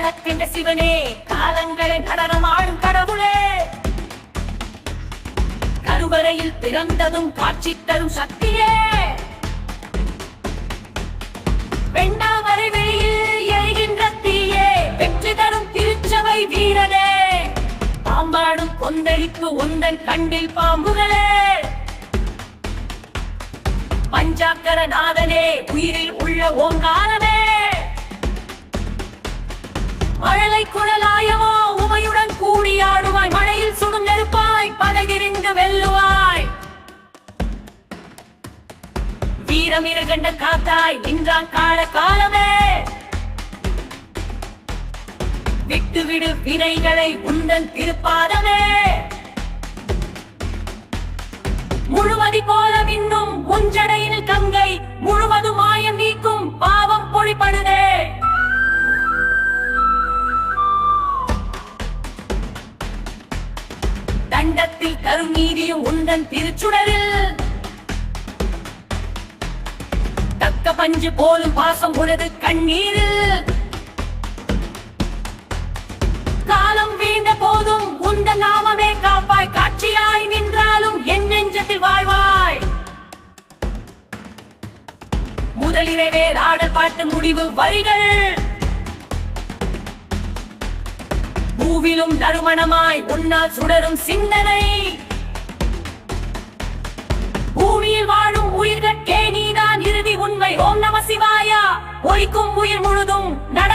கலக்கின்ற சிவனே காலங்களை நடனம் நடனமாடும் கடவுளே. கருவறையில் பிறந்ததும் காட்சி தரும் சக்தியே. வெண்ணாமரை வெளியில் எரிகின்ற தீயே வெற்றி தரும் திருச்சபை வீரனே. பாம்பாடும் கொந்தளிப்பு உந்தன் கண்ணில் பாம்புகளே. பஞ்சாக்கர நாதனே உயிரில் உள்ள ஓங்காரமே. மழலை குழலாயவோ உமையுடன் கூடியாடுவாய் மழையில் சுடும் நெருப்பாய் பதகிரிந்து வெல்லுவாய். வீரமிருகண்ட காத்தாய் நின்றான் கால காலமே. விட்டுவிடு வினைகளை உந்தன் திருப்பாதமே. முழுவதி போல மின்னும் உஞ்சடையில் கங்கை. முழுவதும் மாயம் நீக்கும் பாவம் பொழிப்படுத தண்டத்தில் தரும் நீதியும் உந்தன் திருச்சுடரில். தக்க பஞ்சு போலும் பாசம் உனது கண்ணீரில். காலம் வீழ்ந்த போதும் உந்த நாமமே காப்பாய் காட்சியாய் நின்றாலும் என் நெஞ்சத்தில் வாழ்வாய். முதலிரவே ஆடல் பாட்டு முடிவு வரிகள். பூவிலும் நறுமணமாய் உன்னால் சுடரும் சிந்தனை. பூமியில் வாழும் உயிர்கட்கே நீதான் இறுதி உண்மை. ஓம் நம சிவாயா. ஒழிக்கும் உயிர் முழுதும் நடனமாடும்